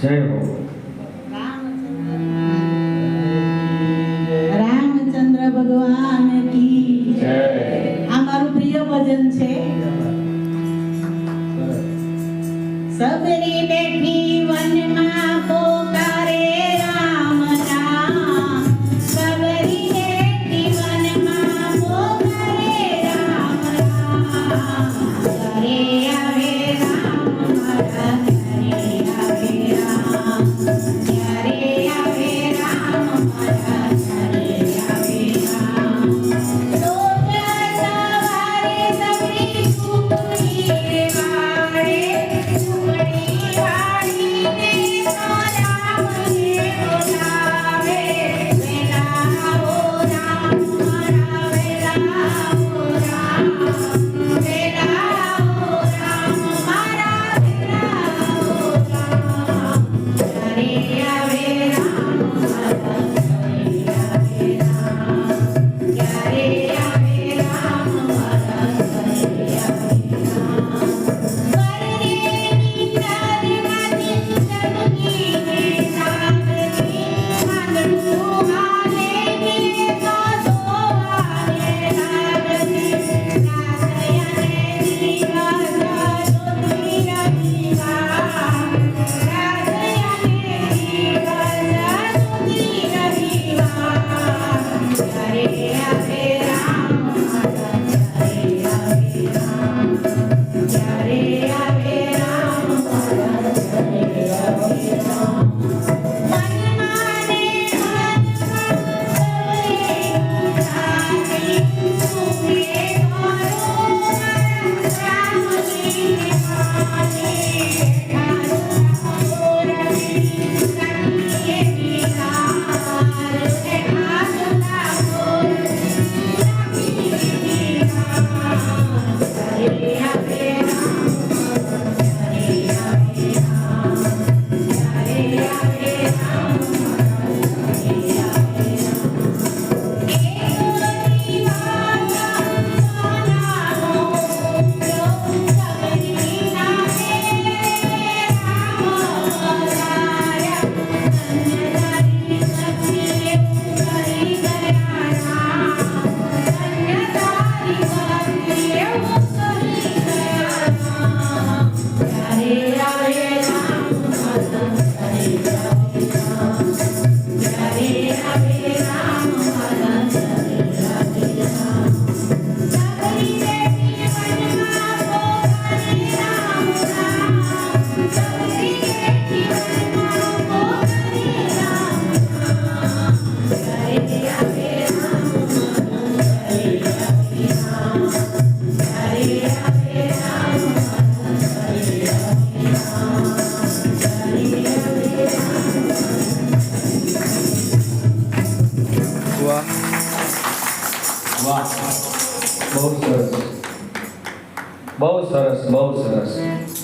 જય હો રામચંદ્ર ભગવાન કી જય. આ મારું પ્રિય ભજન છે. સબરી બેઠી વનમાં પોતા વાહ બહુ સરસ. બહુ સરસ બહુ સરસ.